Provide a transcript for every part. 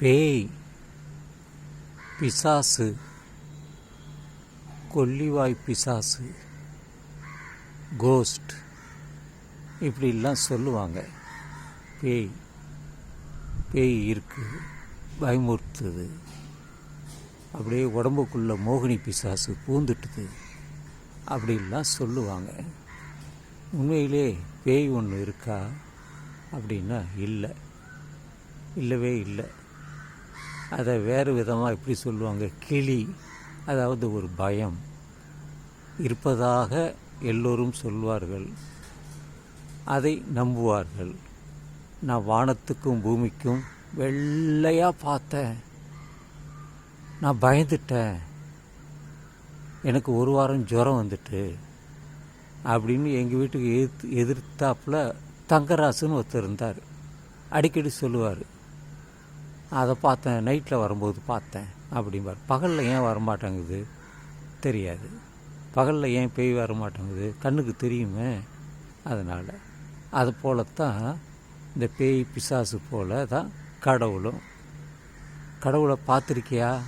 பேய் பிசாசு கொல்லிவாய் பிசாசு கோஸ்ட் இப்படிலாம் சொல்லுவாங்க. பேய் பேய் இருக்குது பயமுறுத்துது. அப்படியே உடம்புக்குள்ளே மோகினி பிசாசு பூந்துட்டுது. அப்படிலாம் சொல்லுவாங்க. உண்மையிலே பேய் ஒன்று இருக்கா? அப்படின்னா இல்லை. இல்லவே இல்லை. அதை வேறு விதமாக எப்படி சொல்லுவாங்க? கிளி அதாவது ஒரு பயம். இருப்பதாக எல்லோரும் சொல்வார்கள். அதை நம்புவார்கள். நான் வானத்துக்கும் பூமிக்கும் வெள்ளையாக பார்த்தேன். நான் பயந்துட்டேன். எனக்கு ஒரு வாரம் ஜுரம் வந்துட்டு அப்படின்னு எங்கள் வீட்டுக்கு எதிர்த்து எதிர்த்தாப்புல தங்கராசுன்னு ஒருத்தர் இருந்தார். அடிக்கடி சொல்லுவார். அதை பார்த்தேன் நைட்டில் வரும்போது பார்த்தேன் அப்படிம்பார். பகலில் ஏன் வரமாட்டேங்குது? தெரியாது. பகலில் ஏன் பேய் வரமாட்டேங்குது? கண்ணுக்கு தெரியுமே? அதனால். அது போலத்தான் இந்த பேய் பிசாசு போல தான் கடவுளும். கடவுளை பார்த்துருக்கியா?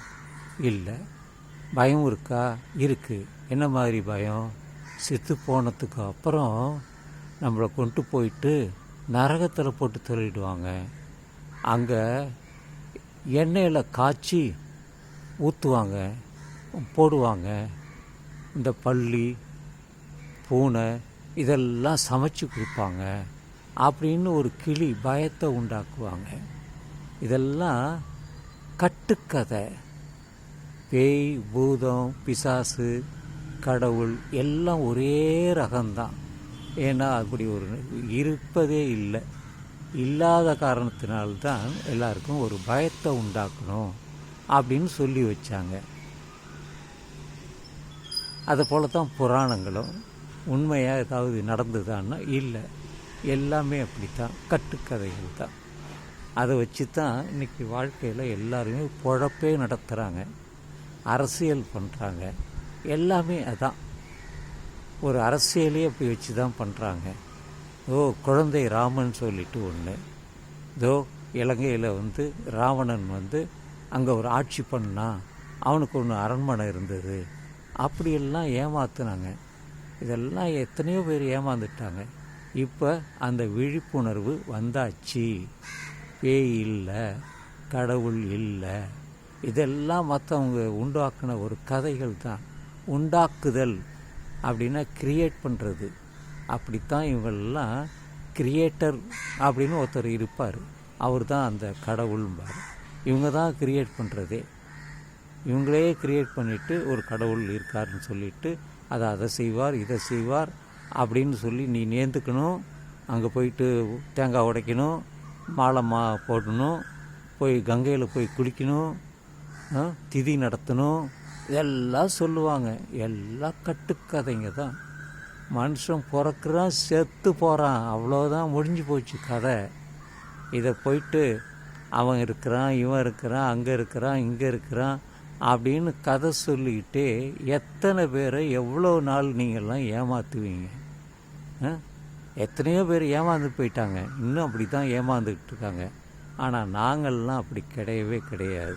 இல்லை. பயம் இருக்கா? இருக்குது என்ன மாதிரி பயம்? செத்து போனதுக்கு அப்புறம் நம்மளை கொண்டு போயிட்டு நரகத்தில் போட்டு தள்ளிடுவாங்க அங்கே எண்ணெயில் காய்ச்சி ஊற்றுவாங்க போடுவாங்க. இந்த பள்ளி பூனை இதெல்லாம் சமைச்சு கொடுப்பாங்க அப்படின்னு ஒரு கிளி பயத்தை உண்டாக்குவாங்க. இதெல்லாம் கட்டுக்கதை. பேய் பூதம் பிசாசு கடவுள் எல்லாம் ஒரே ரகம்தான். ஏன்னா அப்படி ஒரு இருப்பதே இல்லை. இல்லாத காரணத்தினால்தான் எல்லாருக்கும் ஒரு பயத்தை உண்டாக்கணும் அப்படின்னு சொல்லி வச்சாங்க. அதை போல தான் புராணங்களும் உண்மையாக ஏதாவது நடந்துதான்னா இல்லை. எல்லாமே அப்படித்தான் கட்டுக்கதைகள் தான். அதை வச்சு தான் இன்றைக்கி வாழ்க்கையில் எல்லாருமே பொழப்பே நடத்துகிறாங்க அரசியல் பண்ணுறாங்க எல்லாமே அதான். ஒரு அரசியலே அப்படி வச்சு தான் பண்ணுறாங்க ஓ குழந்தை ராமன் சொல்லிட்டு ஒன்று இதோ இலங்கையில் வந்து ராவணன் வந்து அங்கே ஒரு ஆட்சி பண்ணான் அவனுக்கு ஒன்று அரண்மனை இருந்தது. அப்படியெல்லாம் ஏமாத்துனாங்க. இதெல்லாம் எத்தனையோ பேர் ஏமாந்துட்டாங்க. இப்போ அந்த விழிப்புணர்வு வந்தாச்சு. பேய் இல்லை கடவுள் இல்லை. இதெல்லாம் மற்றவங்க உண்டாக்குன ஒரு கதைகள் தான் உண்டாக்குதல் அப்படின்னா கிரியேட் பண்ணுறது அப்படித்தான் இவங்கள்லாம் கிரியேட்டர் அப்படின்னு ஒருத்தர் இருப்பார். அவர் தான் அந்த கடவுள்பார் இவங்க தான் கிரியேட் பண்ணுறதே இவங்களே கிரியேட் பண்ணிவிட்டு ஒரு கடவுள் இருக்காருன்னு சொல்லிட்டு அதை அதை செய்வார் இதை செய்வார் அப்படின்னு சொல்லி நீ நேர்ந்துக்கணும். அங்கே போயிட்டு தேங்காய் உடைக்கணும் மாலை மா போடணும் போய் கங்கையில் போய் குளிக்கணும் திதி நடத்தணும். இதெல்லாம் சொல்லுவாங்க. எல்லாம் கட்டுக்கதைங்க தான். மனுஷன் பிறக்கிறான் செத்து போகிறான் அவ்வளோதான் முடிஞ்சு போச்சு கதை. இதை போயிட்டு அவன் இருக்கிறான் இவன் இருக்கிறான் அங்கே இருக்கிறான் இங்கே இருக்கிறான் அப்படின்னு கதை சொல்லிக்கிட்டே எத்தனை பேரை எவ்வளோ நாள் நீங்கள்லாம் ஏமாற்றுவீங்க ஆ? எத்தனையோ பேர் ஏமாந்து போயிட்டாங்க. இன்னும் அப்படி தான் ஏமாந்துக்கிட்டு இருக்காங்க ஆனால் நாங்கள்லாம் அப்படி கிடையவே கிடையாது.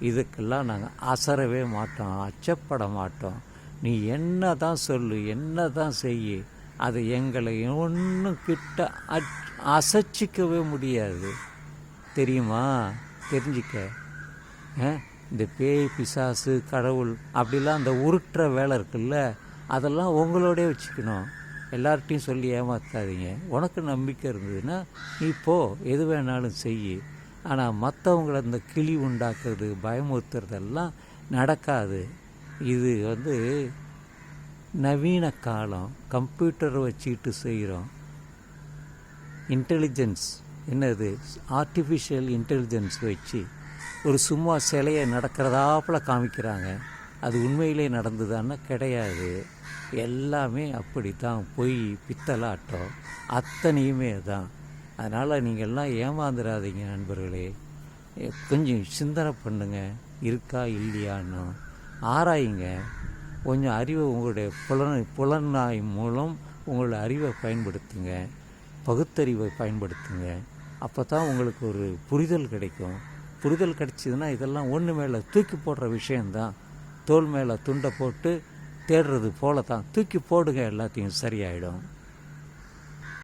இதுக்கெல்லாம் நாங்கள் அசரவே மாட்டோம் அச்சப்பட மாட்டோம். நீ என்ன தான் சொல்லு என்ன தான் செய்யு அது எங்களை ஒன்றும் கிட்ட அச் அசைச்சிக்கவே முடியாது. தெரியுமா? தெரிஞ்சிக்க. ஆ? இந்த பேய் பிசாசு கடவுள் அப்படிலாம் அந்த உருட்டுற வேலை இருக்குல்ல அதெல்லாம் உங்களோடே வச்சுக்கணும். எல்லார்ட்டையும் சொல்லி ஏமாத்தாதீங்க. உனக்கு நம்பிக்கை இருந்ததுன்னா நீ போ எது வேணாலும் செய் ஆனால் மற்றவங்கள அந்த கிளி உண்டாக்குறது பயமுறுத்துறதெல்லாம் நடக்காது. இது வந்து நவீன காலம் கம்ப்யூட்டரை வச்சுக்கிட்டு செய்கிறோம் இன்டெலிஜென்ஸ் என்னது? ஆர்டிஃபிஷியல் இன்டெலிஜென்ஸ் வச்சு ஒரு சும்மா சிலையை நடக்கிறதாப்புல காமிக்கிறாங்க. அது உண்மையிலே நடந்ததுன்னா கிடையாது. எல்லாமே அப்படி தான் பொய் பித்தலாட்டம் அத்தனையுமே தான் அதனால் நீங்கள்லாம் ஏமாந்துடாதீங்க நண்பர்களே. கொஞ்சம் சிந்தனை பண்ணுங்கள் இருக்கா இல்லையான்னு. ஆராயுங்க. கொஞ்சம் அறிவை உங்களுடைய புலன் புலனாய் மூலம் உங்களுடைய அறிவை பயன்படுத்துங்க. பகுத்தறிவை பயன்படுத்துங்க. அப்போ தான் உங்களுக்கு ஒரு புரிதல் கிடைக்கும். புரிதல் கிடச்சிதுன்னா இதெல்லாம் ஒன்று மேலே தூக்கி போடுற விஷயந்தான் தோல் மேலே துண்டை போட்டு தேடுறது போல தான் தூக்கி போடுங்க எல்லாத்தையும் சரியாயிடும்.